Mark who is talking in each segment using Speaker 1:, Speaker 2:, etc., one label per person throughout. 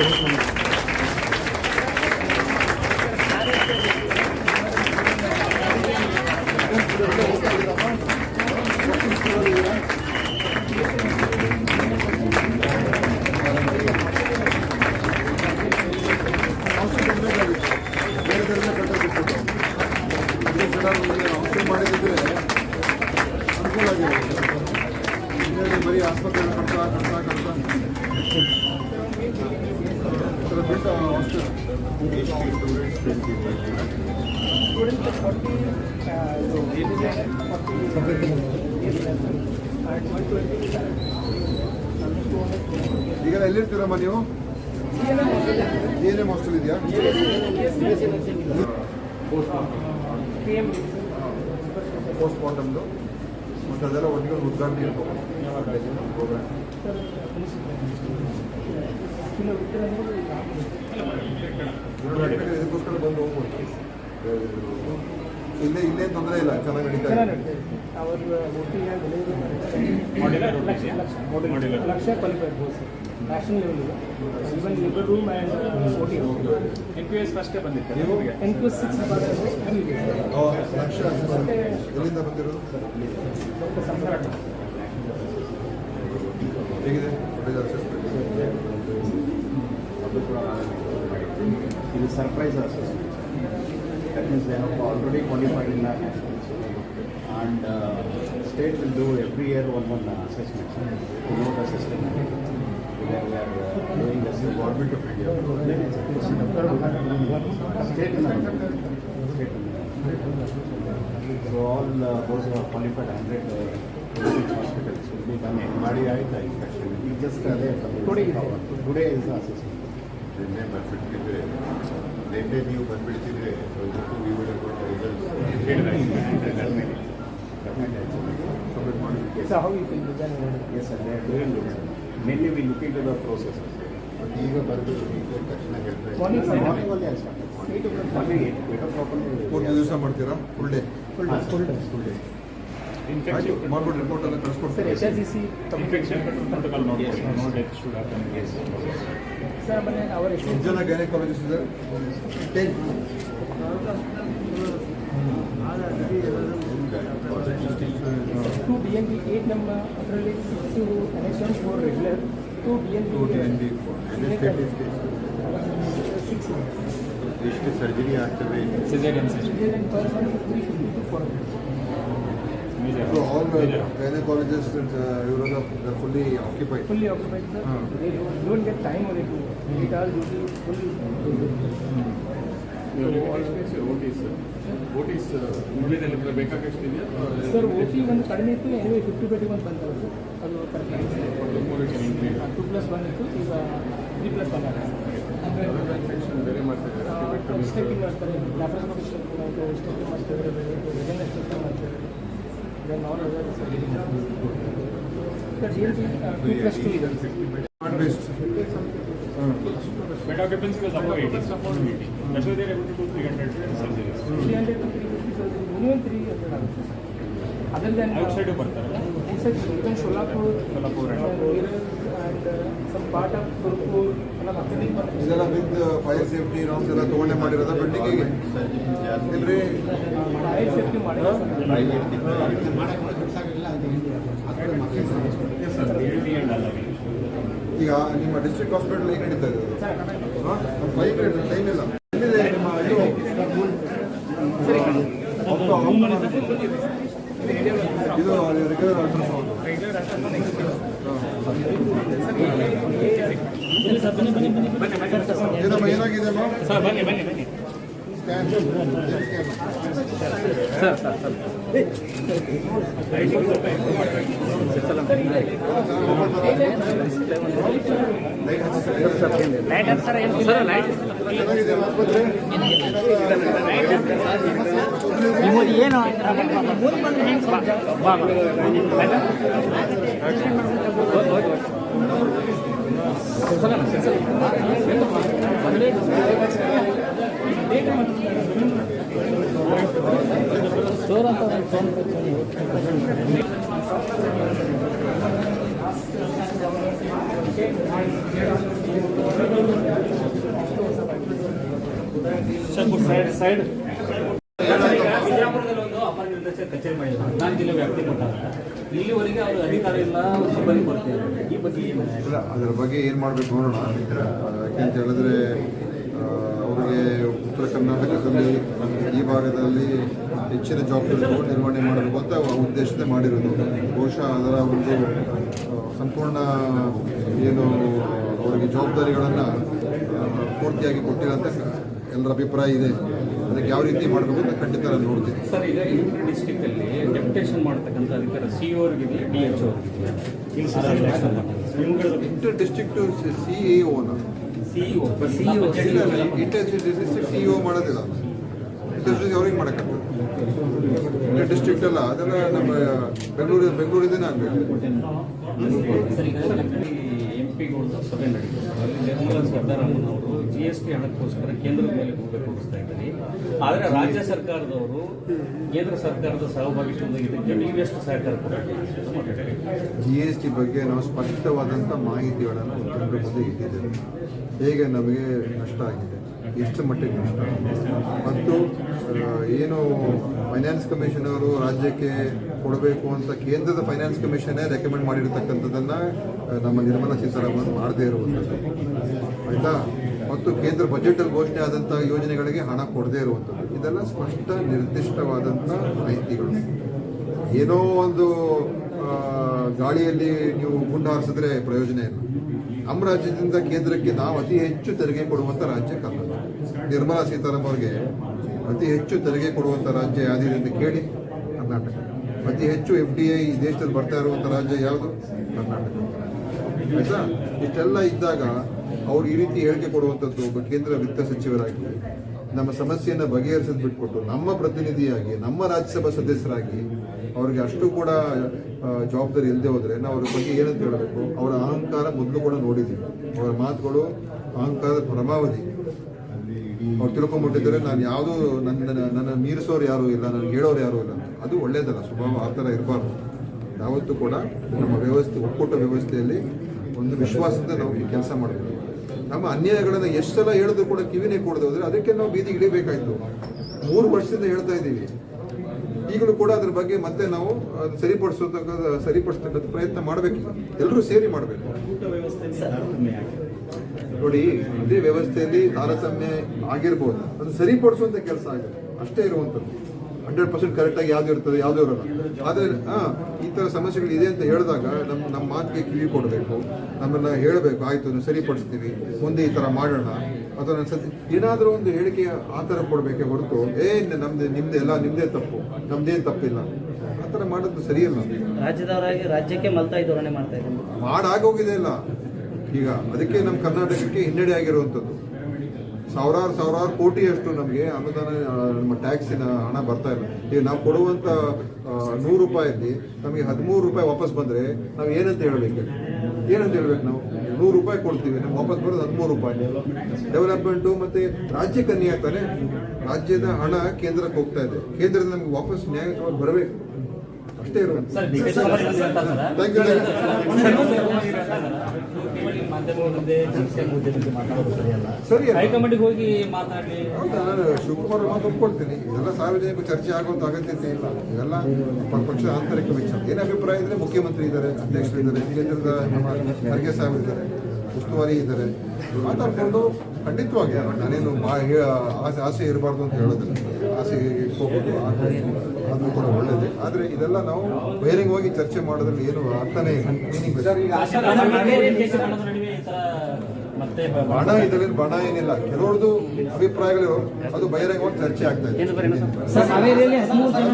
Speaker 1: Thank you. Hospital ಈಗ ಎಲ್ಲಿರ್ತೀರಮ್ಮ ನೀವು? ಏನೇ ಹಾಸ್ಟೆಲ್ ಇದೆಯಾ? ಪೋಸ್ಟ್ ಮಾರ್ಟಮ್ದು ಮತ್ತು ಅದೆಲ್ಲ ಒಟ್ಟಿಗೆ ಉದ್ಘಾಟನೆ ಇರ್ಬೋದು. ಪ್ರೋಗ್ರಾಮ್ ಬಂದು ಹೋಗ್ಬೋದು ಇಲ್ಲೇ ಇಲ್ಲೇ ತೊಂದರೆ ಇಲ್ಲ ಚೆನ್ನಾಗಿ ನಡೀತಾ
Speaker 2: lakh room N
Speaker 1: P
Speaker 3: S N six
Speaker 1: ಆ, ಲಕ್ಷ ಎಲ್ಲಿಂದ ಬಂದಿರೋದು ಹೇಗಿದೆ
Speaker 2: ಮಾಡಿದ್ವಿ. ಇದು surprise assessment that means they have already qualified in and state will do every year one one assessment not assessment doing thus government of India state state so all those are qualified hundred hospitals will be done ಮಾಡಿ ಆಯ್ತು inspection ಈಗ just ಅದೇ
Speaker 3: Today ಇದೆ.
Speaker 2: Today is assessment
Speaker 1: ನೆಮ್ಮ ಎಫೆಕ್ಟ್ಗೆ ನೀವು
Speaker 3: view ಬಂದ್ಬಿಡ್ತಿದ್ರೆ ವಿವೋಡ್ ಅಟ್ ರಿಸಲ್ಟ್ಸ್
Speaker 2: ಇನ್ ಹೇಡ್ ಆಗಿ ಇಂಪ್ಲಿಮೆಂಟ್ ಆಗಿರೋದು day many we looking to the processes blue bird
Speaker 1: with time ಟಕ್ಕಣ ಹೇಳ್ತಾರೆ ಪಾಲಿಸಿ
Speaker 3: ವಾಕಿಂಗ್
Speaker 2: ಅಲ್ಲಿ
Speaker 3: ಆ
Speaker 2: full day
Speaker 1: full day full day
Speaker 3: infection
Speaker 1: more
Speaker 3: report ಅಲ್ಲ ಕಟ್ಸ್ ಕೊಡ್ತೀರಾ
Speaker 4: ACC infection control
Speaker 2: protocol
Speaker 4: notes all day should
Speaker 2: happen
Speaker 3: example and our issues.
Speaker 1: Ujjana gynecologist is there. Ten.
Speaker 3: Two BNB eight number acrylic six to NSM four regular. Two BNB. Two BNB
Speaker 1: four. Six. इसकी surgery
Speaker 3: आते
Speaker 1: हुए cesarean surgery
Speaker 4: person 350
Speaker 3: to 400 So all the gynecologists
Speaker 1: and uh, urologists are fully occupied.
Speaker 3: Fully occupied, sir.
Speaker 1: Hmm.
Speaker 3: They don't, don't get time only to hmm. it all duty fully.
Speaker 4: Hmm.
Speaker 3: Sir O T ಒಂದು ಕಡಿಮೆ ಇತ್ತು anyway fifty by ಒಂದು ಬಂತಲ್ಲ sir ಅದು correct to plus one ಇತ್ತು ಈಗ three plus one
Speaker 4: ಬೇರೆ
Speaker 3: ಮಾಡ್ತಾರೆ ಮಾಡ್ತಾರೆ ಲ್ಯಾಪ್ರಾಸ್ ಮಾಡ್ತಾರೆ ಮಾಡ್ತಾರೆ
Speaker 1: ಮಾಡ್ತಾರೆ
Speaker 4: Bed occupancy was above 80. Mm. That's why they are able to do 300
Speaker 3: surgeries. 300 to 350 surgeries, minimum 300 hours. Other than outside
Speaker 4: of Bantar,
Speaker 3: inside Solapur,
Speaker 4: Solapur and,
Speaker 3: and, and uh, some part of Kurpur.
Speaker 1: ಇದೆಲ್ಲ with fire safety norms ಎಲ್ಲ ತಗೊಂಡೆ ಮಾಡಿರೋದ ಬಿಲ್ಡಿಂಗಿಗೆ ಇಲ್ರಿ?
Speaker 3: Fire safety ಮಾಡಿಲ್ಲ sir.
Speaker 4: Yes sir 80 and ಅಲ್ಲ
Speaker 1: ಈಗ ನಿಮ್ಮ ಡಿಸ್ಟ್ರಿಕ್ಟ್ ಹಾಸ್ಪಿಟಲ್ ಹೇಗೆ ನಡೀತಾ ಇದೆ ಫೈವ್ ಗ್ರೇಡ್ ಟೈಮ್ ಇಲ್ಲ. ಎಲ್ಲಿದೆ ನಿಮ್ಮ ಇದು? ಇದು ರೆಗ್ಯುಲರ್ ಅಲ್ಟ್ರಾಸೌಂಡ್
Speaker 3: ಸರ್ ಏನು ಸರ್ ಲೈಟ್
Speaker 1: ಚೆನ್ನಾಗಿದೆ ಆಸ್ಪತ್ರೆ
Speaker 3: ಏನು ಬಾ ಸ್ಟೋರ್ ಅಂತ ಒಂದು ಫೋನ್
Speaker 4: ಸೈಡ್ ಸೈಡ್
Speaker 5: ಶ್ರೀರಾಮಪುರದಲ್ಲಿ ಒಂದು ಅಪರ ನಿರ್ದೇಶಕ ಕಚೇರಿ ಮಾಡಿದ್ರು ಹದಿನಾರು ಜಿಲ್ಲೆ ವ್ಯಾಪ್ತಿ ಕೊಟ್ಟಾಗ ಇಲ್ಲಿವರೆಗೆ ಅವರು ಅಧಿಕಾರ ಇಲ್ಲ, ಸಿಬ್ಬಂದಿ ಈ ಬಗ್ಗೆ
Speaker 1: ಅದರ ಬಗ್ಗೆ ಏನು ಮಾಡಬೇಕು ನೋಡೋಣ. ಯಾಕೆಂತ ಹೇಳಿದ್ರೆ ಅವರಿಗೆ ಉತ್ತರ ಕರ್ನಾಟಕದಲ್ಲಿ ಈ ಭಾಗದಲ್ಲಿ ಹೆಚ್ಚಿನ ಜವಾಬ್ದಾರಿಗಳು ನಿರ್ವಹಣೆ ಮಾಡಬೇಕು ಅಂತ ಉದ್ದೇಶದಿಂದ ಮಾಡಿರೋದು. ಬಹುಶಃ ಅದರ ಒಂದು ಸಂಪೂರ್ಣ ಏನು, ಅವರಿಗೆ ಜವಾಬ್ದಾರಿಗಳನ್ನು ಪೂರ್ತಿಯಾಗಿ ಕೊಟ್ಟಿರೋಂಥ ಎಲ್ಲರ ಅಭಿಪ್ರಾಯ ಇದೆ. ಅದಕ್ಕೆ ಯಾವ ರೀತಿ ಮಾಡಬೇಕು ಅಂತ ಖಂಡಿತ ನಾನು ನೋಡ್ತೀನಿ.
Speaker 5: ಸರ್ ಈಗ ಇಂಟರ್ ಡಿಸ್ಟಿಕ್ ಅಲ್ಲಿ ಡೆಪ್ಯುಟೇಷನ್ ಮಾಡ್ತಕ್ಕಂಥ ಅಧಿಕಾರ C ಅವ್ರಿಗಿದೆಯಾ D H
Speaker 1: inter district C E ಓನ
Speaker 5: CEO
Speaker 1: inter district C E ಮಾಡೋದಿಲ್ಲ. ಇಂಟರ್ ಅವ್ರಿಗೆ ಮಾಡೋಕ್ಕಾಗ್ತದೆ ಇಂಟರ್ ಡಿಸ್ಟ್ರಿಕ್ಟ್ ಅಲ್ಲ ಅದೆಲ್ಲ ನಮ್ಮ ಬೆಂಗಳೂರು ಬೆಂಗಳೂರಿದ್ದೇನೆ ಆಗಬೇಕು.
Speaker 5: ಈಗ ಸಭೆ ನಡೀತು ಅಲ್ಲಿ ನಿರ್ಮಲಾ ಸೀತಾರಾಮನ್ ಅವರು ಜಿ ಎಸ್ ಟಿ ಹಣಕ್ಕೋಸ್ಕರ ಕೇಂದ್ರದ ಮೇಲೆ ಹೋಗಬೇಕು ಹೋಗಿಸ್ತಾ ಇದ್ದಾರೆ. ಆದರೆ ರಾಜ್ಯ ಸರ್ಕಾರದವರು ಕೇಂದ್ರ ಸರ್ಕಾರದ ಸಹಭಾಗಿತ್ವದ ಇದಕ್ಕೆ ನೀವೆಷ್ಟು ಸಹಕಾರ
Speaker 1: ಜಿ ಎಸ್ ಟಿ ಬಗ್ಗೆ ನಾವು ಸ್ಪಷ್ಟವಾದಂಥ ಮಾಹಿತಿಗಳನ್ನು ಜನರ ಮುಂದೆ ಇಟ್ಟಿದ್ದೇವೆ. ಹೇಗೆ ನಮಗೆ ನಷ್ಟ ಆಗಿದೆ? ಎಷ್ಟು ಮಟ್ಟಿಗೆ ನಷ್ಟ ಮತ್ತು ಏನು ಫೈನಾನ್ಸ್ ಕಮಿಷನ್ ಅವರು ರಾಜ್ಯಕ್ಕೆ ಕೊಡಬೇಕು ಅಂತ ಕೇಂದ್ರದ ಫೈನಾನ್ಸ್ ಕಮಿಷನ್ನೇ ರೆಕಮೆಂಡ್ ಮಾಡಿರ್ತಕ್ಕಂಥದ್ದನ್ನು ನಮ್ಮ ನಿರ್ಮಲಾ ಸೀತಾರಾಮನ್ ಮಾಡದೇ ಇರುವಂಥದ್ದು ಆಯಿತಾ? ಮತ್ತು ಕೇಂದ್ರ ಬಜೆಟಲ್ಲಿ ಘೋಷಣೆ ಆದಂಥ ಯೋಜನೆಗಳಿಗೆ ಹಣ ಕೊಡದೇ ಇರುವಂಥದ್ದು ಇದೆಲ್ಲ ಸ್ಪಷ್ಟ ನಿರ್ದಿಷ್ಟವಾದಂಥ ಮಾಹಿತಿಗಳು. ಏನೋ ಒಂದು ಗಾಳಿಯಲ್ಲಿ ನೀವು ಗುಂಡು ಹಾರಿಸಿದ್ರೆ ಪ್ರಯೋಜನ ಇಲ್ಲ. ನಮ್ಮ ರಾಜ್ಯದಿಂದ ಕೇಂದ್ರಕ್ಕೆ ನಾವು ಅತಿ ಹೆಚ್ಚು ತೆರಿಗೆ ಕೊಡುವಂಥ ರಾಜ್ಯ ಕರ್ನಾಟಕ. ನಿರ್ಮಲಾ ಸೀತಾರಾಮನ್ ಅವರಿಗೆ ಅತಿ ಹೆಚ್ಚು ತೆರಿಗೆ ಕೊಡುವಂಥ ರಾಜ್ಯ ಯಾವುದಿದೆ ಅಂತ ಕೇಳಿ ಕರ್ನಾಟಕ. ಅತಿ ಹೆಚ್ಚು ಎಫ್ ಡಿ ಐ ದೇಶದಲ್ಲಿ ಬರ್ತಾ ಇರುವಂಥ ರಾಜ್ಯ ಯಾವುದು? ಕರ್ನಾಟಕ. ಆಯಿತಾ? ಇಷ್ಟೆಲ್ಲ ಇದ್ದಾಗ ಅವ್ರು ಈ ರೀತಿ ಹೇಳಿಕೆ ಕೊಡುವಂಥದ್ದು ಒಬ್ಬ ಕೇಂದ್ರ ವಿತ್ತ ಸಚಿವರಾಗಿ, ನಮ್ಮ ಸಮಸ್ಯೆಯನ್ನು ಬಗೆಹರಿಸೋದು ಬಿಟ್ಕೊಟ್ಟು ನಮ್ಮ ಪ್ರತಿನಿಧಿಯಾಗಿ, ನಮ್ಮ ರಾಜ್ಯಸಭಾ ಸದಸ್ಯರಾಗಿ ಅವ್ರಿಗೆ ಅಷ್ಟು ಕೂಡ ಜವಾಬ್ದಾರಿ ಇಲ್ಲದೆ ಹೋದರೆ ನಾವು ಅವ್ರ ಬಗ್ಗೆ ಏನಂತ ಹೇಳಬೇಕು? ಅವರ ಅಹಂಕಾರ ಮೊದಲು ಕೂಡ ನೋಡಿದ್ದೀವಿ. ಅವರ ಮಾತುಗಳು, ಅಹಂಕಾರದ ಪರಮಾವಧಿ. ಅವ್ರು ತಿಳ್ಕೊಂಡ್ಬಿಟ್ಟಿದ್ದಾರೆ ನಾನು ಯಾವುದು ನನ್ನ ನನ್ನ ಮೀರಿಸೋರು ಯಾರೂ ಇಲ್ಲ ನನಗೆ ಹೇಳೋರು ಯಾರೂ ಇಲ್ಲ ಅದು ಒಳ್ಳೇದಲ್ಲ. ಸ್ವಭಾವ ಆ ಥರ ಇರಬಾರ್ದು. ಯಾವತ್ತೂ ಕೂಡ ನಮ್ಮ ವ್ಯವಸ್ಥೆ, ಒಕ್ಕೂಟ ವ್ಯವಸ್ಥೆಯಲ್ಲಿ ಒಂದು ವಿಶ್ವಾಸದಿಂದ ನಾವು ಈ ಕೆಲಸ ಮಾಡಬೇಕು. ನಮ್ಮ ಅನ್ಯಾಯಗಳನ್ನು ಎಷ್ಟು ಸಲ ಹೇಳಿದ್ರು ಕೂಡ ಕಿವಿನೇ ಕೊಡದೆ ಹೋದ್ರೆ ಅದಕ್ಕೆ ನಾವು ಬೀದಿ ಇಳಿಬೇಕಾಯ್ತು ಮೂರು ವರ್ಷದಿಂದ ಹೇಳ್ತಾ ಇದ್ದೀವಿ. ಈಗಲೂ ಕೂಡ ಅದ್ರ ಬಗ್ಗೆ ಮತ್ತೆ ನಾವು ಅದು ಸರಿಪಡಿಸೋತಕ್ಕ ಸರಿಪಡಿಸ್ತಕ್ಕಂಥ ಪ್ರಯತ್ನ ಮಾಡಬೇಕು ಎಲ್ಲರೂ ಸೇರಿ ಮಾಡಬೇಕು
Speaker 5: ಊಟ ವ್ಯವಸ್ಥೆ ತಾರತಮ್ಯ ಆಗಿದೆ
Speaker 1: ನೋಡಿ ಅದೇ ವ್ಯವಸ್ಥೆಯಲ್ಲಿ ತಾರತಮ್ಯ ಆಗಿರ್ಬೋದು. ಅದು ಸರಿಪಡಿಸುವಂತ ಕೆಲಸ ಆಗಿದೆ. ಅಷ್ಟೇ ಇರುವಂತದ್ದು. ಹಂಡ್ರೆಡ್ ಪರ್ಸೆಂಟ್ ಕರೆಕ್ಟಾಗಿ ಯಾವ್ದು ಇರ್ತದೆ ಯಾವ್ದು ಇರಲ್ಲ. ಆದರೆ ಹಾ ಈ ಥರ ಸಮಸ್ಯೆಗಳು ಇದೆ ಅಂತ ಹೇಳಿದಾಗ ನಮ್ಮ ನಮ್ಮ ಮಾತಿಗೆ ಕಿವಿ ಕೊಡಬೇಕು. ನಮ್ಮೆಲ್ಲ ಹೇಳಬೇಕು ಆಯ್ತು ಅದನ್ನು ಸರಿಪಡಿಸ್ತೀವಿ. ಮುಂದೆ ಈ ಥರ ಮಾಡೋಣ. ಅಥವಾ ನನ್ನ ಸತಿ ಏನಾದರೂ ಒಂದು ಹೇಳಿಕೆ ಆ ಥರ ಕೊಡಬೇಕೆ ಹೊರತು ಏ ನಮ್ದು ನಿಮ್ದು ಎಲ್ಲ ನಿಮ್ದೇ ತಪ್ಪು. ನಮ್ದೇನು ತಪ್ಪಿಲ್ಲ. ಆ ಥರ ಮಾಡೋದು ಸರಿಯಲ್ಲ.
Speaker 6: ರಾಜ್ಯದವರಾಗಿ ರಾಜ್ಯಕ್ಕೆ ಮಲ್ತಾಯಿ ಧೋರಣೆ ಮಾಡ್ತಾ ಇದ್ದಾರೆ
Speaker 1: ಮಾಡಾಗೋಗಿದೆ ಇಲ್ಲ ಈಗ ಅದಕ್ಕೆ ನಮ್ಮ ಕರ್ನಾಟಕಕ್ಕೆ ಹಿನ್ನಡೆ ಆಗಿರುವಂಥದ್ದು. ಸಾವಿರಾರು ಸಾವಿರಾರು ಕೋಟಿಯಷ್ಟು ನಮಗೆ ಅನುದಾನ ನಮ್ಮ ಟ್ಯಾಕ್ಸಿನ ಹಣ ಬರ್ತಾ ಇಲ್ಲ. ಈಗ ನಾವು ಕೊಡುವಂಥ ನೂರು ರೂಪಾಯಲ್ಲಿ ನಮಗೆ ಹದಿಮೂರು ರೂಪಾಯಿ ವಾಪಸ್ ಬಂದರೆ ನಾವು ಏನಂತ ಹೇಳಬೇಕು? ಏನಂತ ಹೇಳ್ಬೇಕು ನಾವು? ನೂರು ರೂಪಾಯಿ ಕೊಡ್ತೀವಿ ನಮ್ಗೆ ವಾಪಸ್ ಬರೋದು ಹದಿಮೂರು ರೂಪಾಯಿ. ಡೆವಲಪ್ಮೆಂಟು ಮತ್ತು ರಾಜ್ಯಕ್ಕೆ ಅನ್ಯಾಯ ತಾನೆ. ರಾಜ್ಯದ ಹಣ ಕೇಂದ್ರಕ್ಕೆ ಹೋಗ್ತಾ ಇದೆ. ಕೇಂದ್ರದಿಂದ ನಮ್ಗೆ ವಾಪಸ್ ನ್ಯಾಯವಾಗಿ ಬರಬೇಕು. ಅಷ್ಟೇ
Speaker 5: ಇರೋದು.
Speaker 1: ಥ್ಯಾಂಕ್ ಯು
Speaker 5: ಮುಂದೆ ಮಾತಾಡೋದು ಸರಿಯಲ್ಲ
Speaker 1: ಸರಿ ಅಲ್ಲ.
Speaker 5: ಹೈಕಮಾಂಡಿಗೆ ಹೋಗಿ ಮಾತಾಡಿ
Speaker 1: ನಾನು ಶಿವಕುಮಾರ್ ಮಾತು ಒಪ್ಕೊಳ್ತೀನಿ ಇದೆಲ್ಲ ಸಾರ್ವಜನಿಕ ಚರ್ಚೆ ಆಗುವಂತ ಅಗತ್ಯತೆ ಇಲ್ಲ ಇದೆಲ್ಲ ಪಕ್ಷದ ಆಂತರಿಕ ವಿಚಾರ ಏನು ಅಭಿಪ್ರಾಯ ಇದ್ರೆ ಮುಖ್ಯಮಂತ್ರಿ ಇದ್ದಾರೆ ಅಧ್ಯಕ್ಷರು ಇದ್ದಾರೆ ಕೇಂದ್ರದ ನಮ್ಮ ಖರ್ಗೆ ಸಾಹೇಬ್ ಇದ್ದಾರೆ ಉಸ್ತುವಾರಿ ಇದ್ದಾರೆ ಮಾತಾಡ್ಕೊಂಡು ಖಂಡಿತವಾಗಿ ನಾನೇನು ಆಸೆ ಆಸೆ ಇರಬಾರ್ದು ಅಂತ ಹೇಳೋದಿಲ್ಲ ಆಸೆ ಹೋಗೋದು ಅದು ಕೂಡ ಒಳ್ಳೇದೇ ಆದರೆ ಇದೆಲ್ಲ ನಾವು ಬಹಿರಂಗವಾಗಿ ಚರ್ಚೆ ಮಾಡೋದ್ರಲ್ಲಿ ಏನು ಅರ್ಥನೇ ಇಲ್ಲ ಬಣ ಇದರಲ್ಲಿ ಬಣ ಏನಿಲ್ಲ. ಕೆಲವ್ರದ್ದು ಅಭಿಪ್ರಾಯಗಳು ಅದು ಬಹಿರಂಗವಾಗಿ ಚರ್ಚೆ ಆಗ್ತಾ ಇದೆ.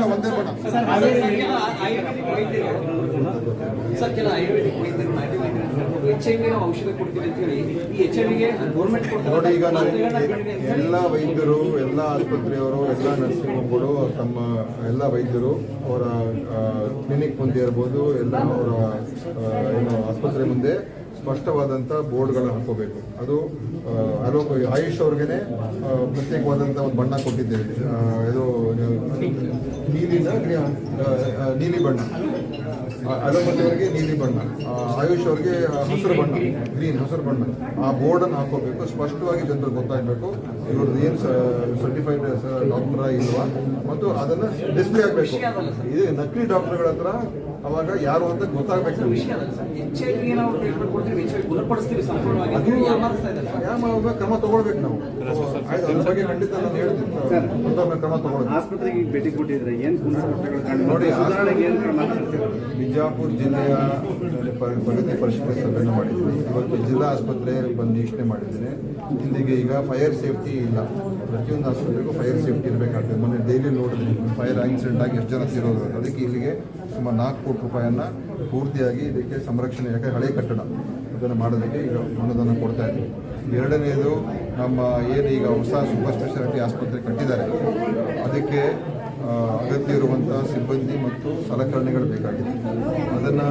Speaker 1: ಒಂದೇ ಬಣ. ನೋಡಿ ಈಗ ನಾವು ಎಲ್ಲ ವೈದ್ಯರು ಎಲ್ಲ ಆಸ್ಪತ್ರೆಯವರು ಎಲ್ಲ ನರ್ಸಿಂಗ್ ಹೋಮ್ಗಳು ತಮ್ಮ ಎಲ್ಲ ವೈದ್ಯರು ಅವರ ಕ್ಲಿನಿಕ್ ಮುಂದೆ ಇರ್ಬೋದು ಎಲ್ಲ ಅವರ ಏನು ಆಸ್ಪತ್ರೆ ಮುಂದೆ ಸ್ಪಷ್ಟವಾದಂಥ ಬೋರ್ಡ್ಗಳನ್ನು ಹಾಕೋಬೇಕು. ಅದು ಅಲೋಕ್ ಆಯುಷ್ ಅವ್ರಿಗೆ ಪ್ರತ್ಯೇಕವಾದಂಥ ಒಂದು ಬಣ್ಣ ಕೊಟ್ಟಿದ್ದೇವೆ. ಇದು ನೀಲಿ ನೀಲಿ ಬಣ್ಣ. ಅಲೋಪತಿಯವರಿಗೆ ನೀಲಿ ಬಣ್ಣ. ಆಯುಷ್ ಅವರಿಗೆ ಹಸಿರು ಬಣ್ಣ. ಗ್ರೀನ್, ಹಸಿರು ಬಣ್ಣ. ಆ ಬೋರ್ಡನ್ನು ಹಾಕೋಬೇಕು. ಸ್ಪಷ್ಟವಾಗಿ ಜನರಿಗೆ ಗೊತ್ತಾಗಬೇಕು. ಇವ್ರದ್ದು ಏನು ಸರ್ಟಿಫೈಡ್ ಡಾಕ್ಟರ್ ಇಲ್ವಾ? ಮತ್ತು ಅದನ್ನು ಡಿಸ್ಪ್ಲೇ ಆಗಬೇಕು. ಇದು ನಕಲಿ ಡಾಕ್ಟರ್ಗಳ ಹತ್ರ ಅವಾಗ ಯಾರು ಅಂತ ಗೊತ್ತಾಗಬೇಕು. ಯಾವ ಕ್ರಮ ತಗೊಳ್ಬೇಕು ನಾವು. ಅದ್ರ ಬಗ್ಗೆ ಖಂಡಿತ ನಾನು ಹೇಳ್ತೀನಿ. ಕ್ರಮ ತಗೊಳ್ಬೇಕು
Speaker 2: ಆಸ್ಪತ್ರೆಗೆ ಭೇಟಿ ಕೊಟ್ಟಿದ್ರೆ ಏನು
Speaker 1: ನೋಡಿ? ಬಿಜಾಪುರ ಜಿಲ್ಲೆಯ ಪ್ರಗತಿ ಪರಿಶೀಲನೆ ಸಭೆಯನ್ನು ಮಾಡಿದ್ದೀನಿ ಇವತ್ತು ಜಿಲ್ಲಾ ಆಸ್ಪತ್ರೆ ಬಂದು ವೀಕ್ಷಣೆ ಮಾಡಿದ್ದೇನೆ. ಇಲ್ಲಿಗೆ ಈಗ ಫೈರ್ ಸೇಫ್ಟಿ ಇಲ್ಲ. ಪ್ರತಿಯೊಂದು ಆಸ್ಪತ್ರೆಗೂ ಫೈರ್ ಸೇಫ್ಟಿ ಇರಬೇಕಾಗ್ತದೆ. ಮೊನ್ನೆ ಡೈಲಿ ನೋಡಿದ್ರಿ ಫೈರ್ ಆಕ್ಸಿಡೆಂಟ್ ಆಗಿ ಎಷ್ಟು ಜನ ಸೇರೋದು ಅಂತ. ಅದಕ್ಕೆ ಇಲ್ಲಿಗೆ ಸುಮಾರು ನಾಲ್ಕು ಕೋಟಿ ಪೂರ್ತಿಯಾಗಿ ಇದಕ್ಕೆ ಸಂರಕ್ಷಣೆ, ಯಾಕೆ ಹಳೆ ಕಟ್ಟಡ ಅದನ್ನು ಮಾಡೋದಕ್ಕೆ ಈಗ ಅನುದಾನ ಕೊಡ್ತಾ ಇದ್ದೀವಿ ಎರಡನೇದು ನಮ್ಮ ಏನು ಈಗ ಹೊಸ ಸೂಪರ್ ಸ್ಪೆಷಾಲಿಟಿ ಆಸ್ಪತ್ರೆ ಕಟ್ಟಿದ್ದಾರೆ, ಅದಕ್ಕೆ ಅಗತ್ಯ ಇರುವಂಥ ಸಿಬ್ಬಂದಿ ಮತ್ತು ಸಲಕರಣೆಗಳು ಬೇಕಾಗಿದೆ. ಅದನ್ನು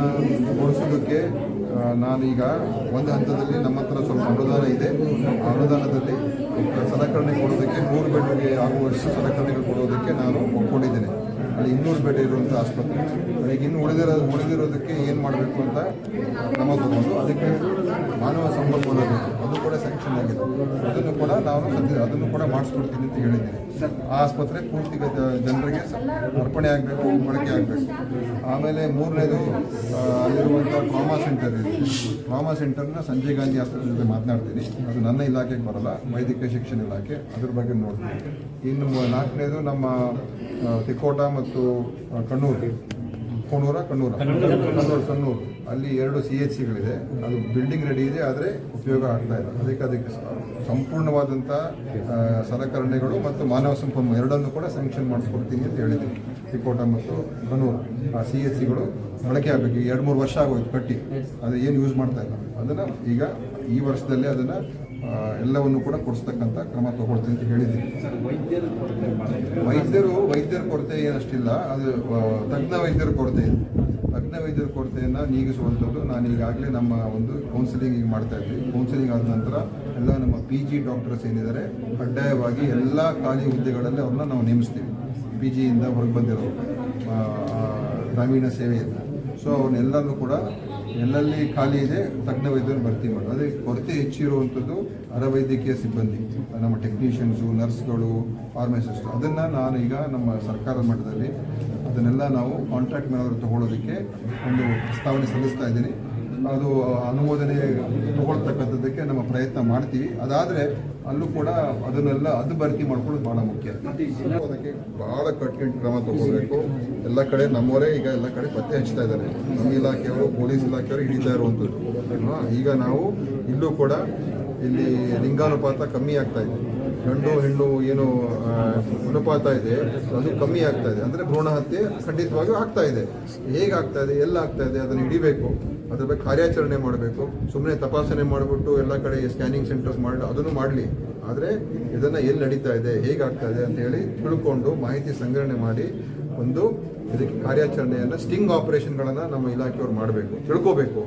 Speaker 1: ಕೊಡಿಸೋದಕ್ಕೆ ನಾನೀಗ ಒಂದು ಹಂತದಲ್ಲಿ ನಮ್ಮ ಹತ್ರ ಸ್ವಲ್ಪ ಅನುದಾನ ಇದೆ. ಅನುದಾನದಲ್ಲಿ ಸಲಕರಣೆ ಕೊಡೋದಕ್ಕೆ ನೂರು ಬೆಡ್ಗೆ ಆಗುವಷ್ಟು ಸಲಕರಣೆಗಳು ಕೊಡೋದಕ್ಕೆ ನಾನು ಒಪ್ಕೊಂಡಿದ್ದೇನೆ. ಅಲ್ಲಿ ಇನ್ನೂರು ಬೆಡ್ ಇರುವಂಥ ಆಸ್ಪತ್ರೆ. ಅದಕ್ಕೆ ಇನ್ನು ಉಳಿದಿರೋ ಉಳಿದಿರೋದಕ್ಕೆ ಏನು ಮಾಡಬೇಕು ಅಂತ ನಮಗೆ ತಗೊಂಡು ಅದಕ್ಕೆ ಮಾನವ ಸಂಪನ್ಮೂಲ ಬೇಕು. ಅದು ಕೂಡ ಸ್ಯಾಂಕ್ಷನ್ ಆಗಿದೆ. ಅದನ್ನು ಕೂಡ ನಾನು ಸದ್ಯ ಅದನ್ನು ಕೂಡ ಮಾಡಿಸ್ಕೊಡ್ತೀನಿ ಅಂತ ಹೇಳಿದ್ದೀನಿ. ಆ ಆಸ್ಪತ್ರೆ ಪೂರ್ತಿ ಜನರಿಗೆ ಸ- ಅರ್ಪಣೆ ಆಗಬೇಕು ಬಳಕೆ ಆಗಬೇಕು. ಆಮೇಲೆ ಮೂರನೇದು ಅಲ್ಲಿರುವಂಥ ಟ್ರಾಮಾ ಸೆಂಟರ್ ಇದೆ. ಟ್ರಾಮಾ ಸೆಂಟರ್ನ ಸಂಜಯ್ ಗಾಂಧಿ ಆಸ್ಪತ್ರೆ ಜೊತೆ ಮಾತನಾಡ್ತೀನಿ. ಅದು ನನ್ನ ಇಲಾಖೆಗೆ ಬರಲ್ಲ ವೈದ್ಯಕೀಯ ಶಿಕ್ಷಣ ಇಲಾಖೆ. ಅದ್ರ ಬಗ್ಗೆ ನೋಡ್ತೀನಿ. ಇನ್ನು ನಾಲ್ಕನೇದು ನಮ್ಮ ತಿಕೋಟ ಮತ್ತು ಕಣ್ಣೂರು. ಕೋಣೂರ ಕಣ್ಣೂರ. ಕಣ್ಣೂರು ಕಣ್ಣೂರು. ಅಲ್ಲಿ ಎರಡು ಸಿ ಎಚ್ ಸಿಗಳಿದೆ ಅದು ಬಿಲ್ಡಿಂಗ್ ರೆಡಿ ಇದೆ, ಆದರೆ ಉಪಯೋಗ ಆಗ್ತಾ ಇಲ್ಲ. ಅದಕ್ಕೆ ಅದಕ್ಕೆ ಸಂಪೂರ್ಣವಾದಂಥ ಸಲಕರಣೆಗಳು ಮತ್ತು ಮಾನವ ಸಂಪನ್ಮೂಲ ಎರಡನ್ನು ಕೂಡ ಸ್ಯಾಂಕ್ಷನ್ ಮಾಡಿಸ್ಕೊಡ್ತೀನಿ ಅಂತ ಹೇಳಿದ್ದೀನಿ. ತಿಕೋಟ ಮತ್ತು ಬನೂರು ಆ ಸಿ ಎಚ್ ಸಿಗಳು ಬಳಕೆ ಆಗಬೇಕು. ಎರಡು ಮೂರು ವರ್ಷ ಆಗೋಯ್ತು ಕಟ್ಟಿ. ಅದು ಏನು ಯೂಸ್ ಮಾಡ್ತಾ ಇಲ್ಲ. ಅದನ್ನು ಈಗ ಈ ವರ್ಷದಲ್ಲೇ ಅದನ್ನು ಎಲ್ಲವನ್ನು ಕೂಡ ಕೊಡಿಸ್ತಕ್ಕಂಥ ಕ್ರಮ ತಗೊಳ್ತೀನಿ ಅಂತ ಹೇಳಿದ್ದೀನಿ. ವೈದ್ಯರು ವೈದ್ಯರ ಕೊರತೆ ಏನಷ್ಟಿಲ್ಲ. ಅದು ತಜ್ಞ ವೈದ್ಯರ ಕೊರತೆ ಇದೆ. ತಜ್ಞ ವೈದ್ಯರ ಕೊರತೆಯನ್ನು ನೀಗಿಸುವಂಥದ್ದು ನಾನು ಈಗಾಗಲೇ ನಮ್ಮ ಒಂದು ಕೌನ್ಸಿಲಿಂಗ್ ಮಾಡ್ತಾ ಇದ್ವಿ. ಕೌನ್ಸಿಲಿಂಗ್ ಆದ ನಂತರ ಎಲ್ಲ ನಮ್ಮ ಪಿ ಜಿ ಡಾಕ್ಟರ್ಸ್ ಏನಿದ್ದಾರೆ, ಕಡ್ಡಾಯವಾಗಿ ಎಲ್ಲ ಖಾಲಿ ಹುದ್ದೆಗಳಲ್ಲಿ ಅವ್ರನ್ನ ನಾವು ನೇಮಿಸ್ತೀವಿ. ಪಿ ಜಿಯಿಂದ ಹೊರಗೆ ಬಂದಿರೋ ಗ್ರಾಮೀಣ ಸೇವೆಯಿಂದ. ಸೊ ಅವನ್ನೆಲ್ಲರೂ ಕೂಡ ಎಲ್ಲೆಲ್ಲಿ ಖಾಲಿ ಇದೆ ತಜ್ಞ ವೈದ್ಯರು ಭರ್ತಿ ಮಾಡೋದು. ಅದೇ ಕೊರತೆ ಹೆಚ್ಚಿರುವಂಥದ್ದು ಅರವೈದ್ಯಕೀಯ ಸಿಬ್ಬಂದಿ, ನಮ್ಮ ಟೆಕ್ನಿಷಿಯನ್ಸು ನರ್ಸ್ಗಳು ಫಾರ್ಮಸಿಸ್ಟು ಅದನ್ನು ನಾನು ಈಗ ನಮ್ಮ ಸರ್ಕಾರದ ಮಟ್ಟದಲ್ಲಿ ಅದನ್ನೆಲ್ಲ ನಾವು ಕಾಂಟ್ರಾಕ್ಟ್ ಮೇಲಾದರೂ ತಗೊಳ್ಳೋದಕ್ಕೆ ಒಂದು ಪ್ರಸ್ತಾವನೆ ಸಲ್ಲಿಸ್ತಾ ಇದ್ದೀನಿ. ಅದು ಅನುಮೋದನೆ ತಗೊಳ್ತಕ್ಕಂಥದ್ದಕ್ಕೆ ನಮ್ಮ ಪ್ರಯತ್ನ ಮಾಡ್ತೀವಿ. ಅದಾದರೆ ಅಲ್ಲೂ ಕೂಡ ಅದನ್ನೆಲ್ಲ ಅದು ಭರ್ತಿ ಮಾಡ್ಕೊಳ್ಳೋದು ಭಾಳ ಮುಖ್ಯ. ಅದಕ್ಕೆ ಭಾಳ ಕಟ್ನಿಟ್ಟು ಕ್ರಮ ತಗೋಬೇಕು. ಎಲ್ಲ ಕಡೆ ನಮ್ಮವರೇ ಈಗ ಎಲ್ಲ ಕಡೆ ಪತ್ತೆ ಹಚ್ತಾ ಇದ್ದಾರೆ. ನಮ್ಮ ಇಲಾಖೆಯವರು, ಪೊಲೀಸ್ ಇಲಾಖೆಯವರು ಹಿಡಿತಾ ಇರುವಂಥದ್ದು. ಈಗ ನಾವು ಇಲ್ಲೂ ಕೂಡ ಇಲ್ಲಿ ಲಿಂಗಾನುಪಾತ ಕಮ್ಮಿ ಆಗ್ತಾ ಇದೆ. ಗಂಡು, ಹೆಣ್ಣು ಏನು ಅನುಪಾತ ಇದೆ, ಅದು ಕಮ್ಮಿ ಆಗ್ತಾ ಇದೆ. ಅಂದರೆ ಭ್ರೂಣ ಹತ್ಯೆ ಖಂಡಿತವಾಗಿಯೂ ಆಗ್ತಾ ಇದೆ. ಹೇಗೆ ಆಗ್ತಾ ಇದೆ, ಎಲ್ಲ ಆಗ್ತಾ ಇದೆ ಅದನ್ನು ಹಿಡಿಬೇಕು. ಅದ್ರ ಬಗ್ಗೆ ಕಾರ್ಯಾಚರಣೆ ಮಾಡಬೇಕು. ಸುಮ್ಮನೆ ತಪಾಸಣೆ ಮಾಡಿಬಿಟ್ಟು ಎಲ್ಲ ಕಡೆ ಸ್ಕ್ಯಾನಿಂಗ್ ಸೆಂಟರ್ಸ್ ಮಾಡಿ, ಅದನ್ನು ಮಾಡಲಿ. ಆದರೆ ಇದನ್ನು ಎಲ್ಲಿ ನಡೀತಾ ಇದೆ ಹೇಗಾಗ್ತಾ ಇದೆ ಅಂತ ಹೇಳಿ ತಿಳ್ಕೊಂಡು ಮಾಹಿತಿ ಸಂಗ್ರಹಣೆ ಮಾಡಿ ಒಂದು ಇದಕ್ಕೆ ಕಾರ್ಯಾಚರಣೆಯನ್ನು ಸ್ಟಿಂಗ್ ಆಪರೇಷನ್ಗಳನ್ನು ನಮ್ಮ ಇಲಾಖೆಯವರು ಮಾಡಬೇಕು. ತಿಳ್ಕೋಬೇಕು.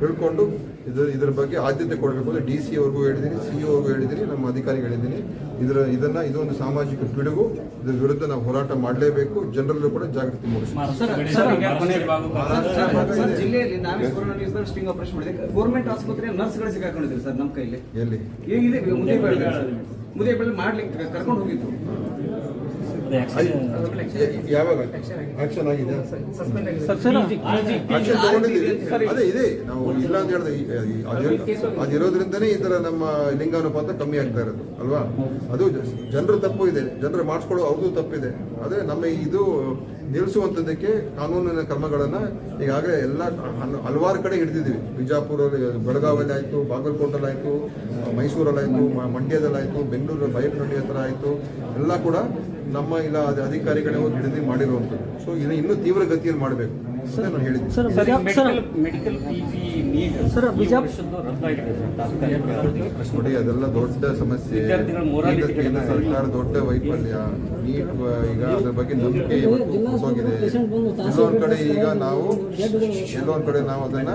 Speaker 1: ತಿಳ್ಕೊಂಡು ಇದ್ರ ಇದ್ರ ಬಗ್ಗೆ ಆದ್ಯತೆ ಕೊಡಬೇಕು ಅಂತ ಡಿ ಸಿ ಅವ್ರಿಗೂ ಹೇಳಿದ್ದೀನಿ ಸಿ ಅವ್ರಿಗೂ ಹೇಳಿದ್ದೀನಿ ನಮ್ಮ ಅಧಿಕಾರಿಗೆ ಹೇಳಿದ್ದೀನಿ. ಇದರ ಇದನ್ನ ಇದೊಂದು ಸಾಮಾಜಿಕ ಪಿಡುಗು ಇದ್ರ ವಿರುದ್ಧ ನಾವು ಹೋರಾಟ ಮಾಡಲೇಬೇಕು ಜನರಲ್ಲೂ ಕೂಡ ಜಾಗೃತಿ ಮೂಡಿಸಬೇಕು.
Speaker 7: ಜಿಲ್ಲೆಯಲ್ಲಿ ನಾವೇ ಕೊರೋನಾ ನ್ಯೂಸ್ ಸ್ಟಿಂಗ್ ಆಪರೇಷನ್ ಮಾಡಿದೆ ಗೌರ್ಮೆಂಟ್ ಆಸ್ಪತ್ರೆ ನರ್ಸ್ಗಳು ಸಿಕ್ಕಾಕೊಂಡಿದ್ರು ಸರ್ ನಮ್ಮ ಕೈಯಲ್ಲಿ
Speaker 1: ಎಲ್ಲಿ?
Speaker 7: ಹೇಗಿದೆ? ಮುದೇ ಬೆಳೆ ಮುದೇ ಬೆಳೆ ಮಾಡ್ಲಿಕ್ಕೆ ಕರ್ಕೊಂಡು
Speaker 5: actually-
Speaker 1: ಯಾವಾಗ? ಆಕ್ಷನ್ ಆಗಿದೆ.
Speaker 3: ಸಸ್ಪೆಂಡ್ ಆಗಿದೆ?
Speaker 1: ಆಕ್ಷನ್ ತಗೊಂಡಿದ್ದೀವಿ ಅದೇ ಇದೆ. ನಾವು ಇಲ್ಲ ಅಂತ ಹೇಳಿದ್ರೆ ಅದಿರೋದ್ರಿಂದನೇ ಈ ತರ ನಮ್ಮ ಲಿಂಗಾನುಪಾತ ಕಮ್ಮಿ ಆಗ್ತಾ ಇರೋದು ಅಲ್ವಾ? ಅದು ಜನರ ತಪ್ಪು ಇದೆ. ಜನರು ಮಾಡಿಸ್ಕೊಳ್ಳೋ ಅವ್ರದ್ದು ತಪ್ಪಿದೆ. ಅದೇ ನಮ್ಮ ಇದು ನಿಲ್ಲಿಸುವಂಥದ್ದಕ್ಕೆ ಕಾನೂನಿನ ಕ್ರಮಗಳನ್ನ ಈಗಾಗಲೇ ಎಲ್ಲ ಹಲವಾರು ಕಡೆ ಹಿಡಿದಿದ್ದೀವಿ. ಬಿಜಾಪುರ ಬೆಳಗಾವಿಯಲ್ಲಿ ಆಯಿತು ಬಾಗಲಕೋಟಲ್ಲಿ ಆಯಿತು ಮೈಸೂರಲ್ಲಾಯಿತು ಮಂಡ್ಯದಲ್ಲಾಯಿತು ಬೆಂಗಳೂರು ಬೈಪ್ನಹಳ್ಳಿ ಹತ್ರ ಆಯಿತು. ಎಲ್ಲ ಕೂಡ ನಮ್ಮ ಇಲ್ಲ ಅಧಿಕಾರಿಗಳೇ ಒಂದು ಹಿಡಿದು ಮಾಡಿರುವಂಥದ್ದು. ಸೊ ಇನ್ನು ಇನ್ನೂ ತೀವ್ರ ಗತಿಯಲ್ಲಿ ಮಾಡಬೇಕು ಅಂತ ನಾನು ಹೇಳಿದ್ದೀನಿ.
Speaker 6: Sir
Speaker 5: sir, sir. Medical medical NEET
Speaker 6: sir, ಬಿಜಾ-
Speaker 5: ವರ್ಷದ್ದು ರದ್ದಾಗಿದೆ ಸರ್ ತಾತ್ಕಾಲಿಕ ಪ್ರಶ್ನೆ
Speaker 1: ನೋಡಿ ಅದೆಲ್ಲ ದೊಡ್ಡ ಸಮಸ್ಯೆ. ಕೇಂದ್ರ ಸರ್ಕಾರ ದೊಡ್ಡ ವೈಫಲ್ಯ. ನೀಟ್ ಈಗ ಅದ್ರ ಬಗ್ಗೆ ನಂಬಿಕೆ ಹೋಗಿದೆ ಎಲ್ಲೊಂದ್ ಕಡೆ ಈಗ ನಾವು ಎಲ್ಲೊಂದ್ ಕಡೆ ನಾವು ಅದನ್ನ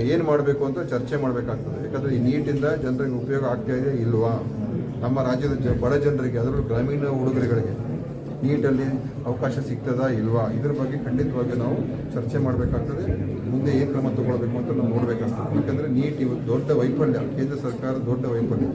Speaker 1: ಏನು ಏನ್ ಮಾಡಬೇಕು ಅಂತ ಚರ್ಚೆ ಮಾಡ್ಬೇಕಾಗ್ತದೆ. ಯಾಕಂದ್ರೆ ಈ ನೀಟಿಂದ ಜನರಿಗೆ ಉಪಯೋಗ ಆಗ್ತಾ ಇದೆ ಇಲ್ವಾ? ನಮ್ಮ ರಾಜ್ಯದ ಜ- ಬಡ ಜನರಿಗೆ, ಅದರಲ್ಲೂ ಗ್ರಾಮೀಣ ಹುಡುಗರುಗಳಿಗೆ ನೀಟಲ್ಲಿ ಅವಕಾಶ ಸಿಗ್ತದಾ ಇಲ್ವಾ? ಇದ್ರ ಬಗ್ಗೆ ಖಂಡಿತವಾಗಿ ನಾವು ಚರ್ಚೆ ಮಾಡಬೇಕಾಗ್ತದೆ. ಮುಂದೆ ಏನು ಕ್ರಮ ತಗೊಳ್ಬೇಕು ಅಂತ ನಾವು ನೋಡಬೇಕಾಗ್ತದೆ. ಯಾಕಂದ್ರೆ ನೀಟ್ ಇವತ್ತು ದೊಡ್ಡ ವೈಫಲ್ಯ. ಕೇಂದ್ರ ಸರ್ಕಾರ ದೊಡ್ಡ ವೈಫಲ್ಯ.